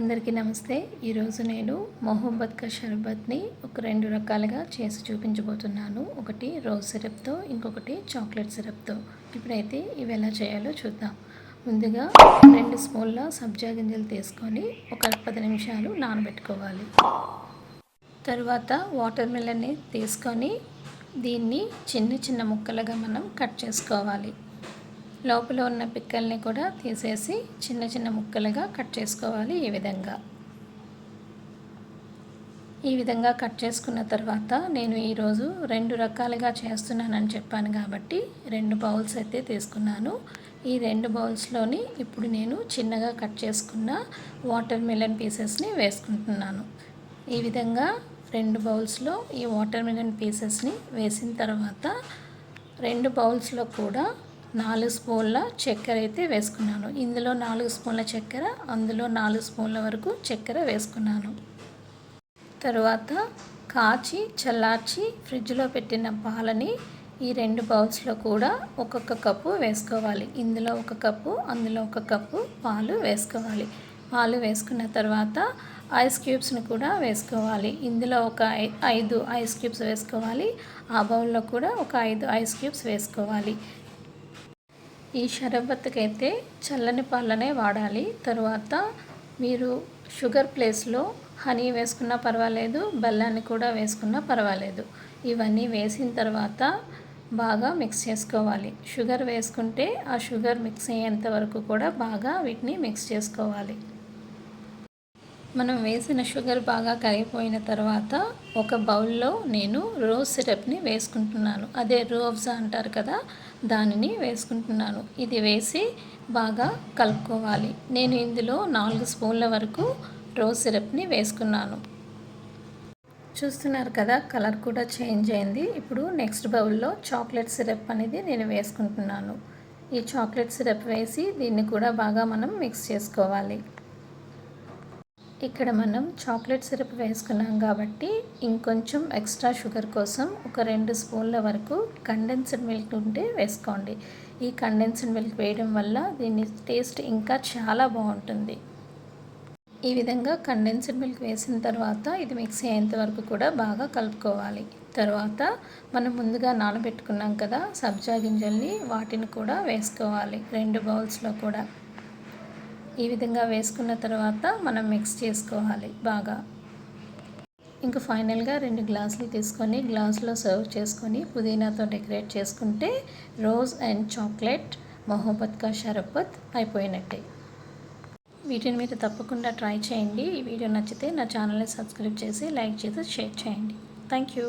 అందరికీ నమస్తే. ఈరోజు నేను మొహబ్బత్ కా షర్బత్ని ఒక రెండు రకాలుగా చేసి చూపించబోతున్నాను. ఒకటి రోజ్ సిరప్తో ఇంకొకటి చాక్లెట్ సిరప్తో. ఇప్పుడైతే ఇవి ఎలా చేయాలో చూద్దాం. ముందుగా రెండు స్పూన్ల సబ్జా గింజలు తీసుకొని ఒక పది నిమిషాలు నానబెట్టుకోవాలి. తర్వాత వాటర్ మిలన్ని తీసుకొని దీన్ని చిన్న చిన్న ముక్కలుగా మనం కట్ చేసుకోవాలి. లోపల ఉన్న పిక్కల్ని కూడా తీసేసి చిన్న చిన్న ముక్కలుగా కట్ చేసుకోవాలి ఈ విధంగా. ఈ విధంగా కట్ చేసుకున్న తర్వాత నేను ఈరోజు రెండు రకాలుగా చేస్తున్నానని చెప్పాను కాబట్టి రెండు బౌల్స్ అయితే తీసుకున్నాను. ఈ రెండు బౌల్స్లోని ఇప్పుడు నేను చిన్నగా కట్ చేసుకున్న వాటర్ మిలన్ పీసెస్ని వేసుకుంటున్నాను. ఈ విధంగా రెండు బౌల్స్లో ఈ వాటర్ మిలన్ పీసెస్ని వేసిన తర్వాత రెండు బౌల్స్లో కూడా నాలుగు స్పూన్ల చక్కెర అయితే వేసుకున్నాను. ఇందులో నాలుగు స్పూన్ల చక్కెర అందులో నాలుగు స్పూన్ల వరకు చక్కెర వేసుకున్నాను. తరువాత కాచి చల్లార్చి ఫ్రిడ్జ్లో పెట్టిన పాలని ఈ రెండు బౌల్స్లో కూడా ఒక్కొక్క కప్పు వేసుకోవాలి. ఇందులో ఒక కప్పు అందులో ఒక కప్పు పాలు వేసుకోవాలి. పాలు వేసుకున్న తర్వాత ఐస్ క్యూబ్స్ని కూడా వేసుకోవాలి. ఇందులో ఒక ఐదు ఐస్ క్యూబ్స్ వేసుకోవాలి. ఆ బౌల్లో కూడా ఒక ఐదు ఐస్ క్యూబ్స్ వేసుకోవాలి. ఈ షరబత్కి చల్లని పాలనే వాడాలి. తరువాత మీరు షుగర్ ప్లేస్లో హనీ వేసుకున్నా పర్వాలేదు బెల్లాన్ని కూడా వేసుకున్నా పర్వాలేదు. ఇవన్నీ వేసిన తర్వాత బాగా మిక్స్ చేసుకోవాలి. షుగర్ వేసుకుంటే ఆ షుగర్ మిక్స్ అయ్యేంత వరకు కూడా బాగా వీటిని మిక్స్ చేసుకోవాలి. మనం వేసిన షుగర్ బాగా కరిగిపోయిన తర్వాత ఒక బౌల్లో నేను రోజ్ సిరప్ని వేసుకుంటున్నాను. అదే రోవ్జా అంటారు కదా దానిని వేసుకుంటున్నాను. ఇది వేసి బాగా కలుపుకోవాలి. నేను ఇందులో నాలుగు స్పూన్ల వరకు రోజ్ సిరప్ని వేసుకున్నాను. చూస్తున్నారు కదా కలర్ కూడా చేంజ్ అయింది. ఇప్పుడు నెక్స్ట్ బౌల్లో చాక్లెట్ సిరప్ అనేది నేను వేసుకుంటున్నాను. ఈ చాక్లెట్ సిరప్ వేసి దీన్ని కూడా బాగా మనం మిక్స్ చేసుకోవాలి. ఇక్కడ మనం చాక్లెట్ సిరప్ వేసుకున్నాం కాబట్టి ఇంకొంచెం ఎక్స్ట్రా షుగర్ కోసం ఒక రెండు స్పూన్ల వరకు కండెన్స్డ్ మిల్క్ ఉంటే వేసుకోండి. ఈ కండెన్స్డ్ మిల్క్ వేయడం వల్ల దీని టేస్ట్ ఇంకా చాలా బాగుంటుంది. ఈ విధంగా కండెన్స్డ్ మిల్క్ వేసిన తర్వాత ఇది మిక్సీ అయ్యేంత వరకు కూడా బాగా కలుపుకోవాలి. తర్వాత మనం ముందుగా నానబెట్టుకున్నాం కదా సబ్జా గింజల్ని వాటిని కూడా వేసుకోవాలి. రెండు బౌల్స్లో కూడా. ఈ విధంగా వేసుకున్న తర్వాత మనం మిక్స్ చేసుకోవాలి బాగా. ఇంకా ఫైనల్గా రెండు గ్లాసులు తీసుకొని గ్లాసులో సర్వ్ చేసుకొని పుదీనాతో డెకరేట్ చేసుకుంటే రోజ్ అండ్ చాక్లెట్ మొహబ్బత్ కా షరబత్ అయిపోయినట్టే. వీటిని మీరు తప్పకుండా ట్రై చేయండి. ఈ వీడియో నచ్చితే నా ఛానల్ని సబ్స్క్రైబ్ చేసి లైక్ చేసి షేర్ చేయండి. Thank you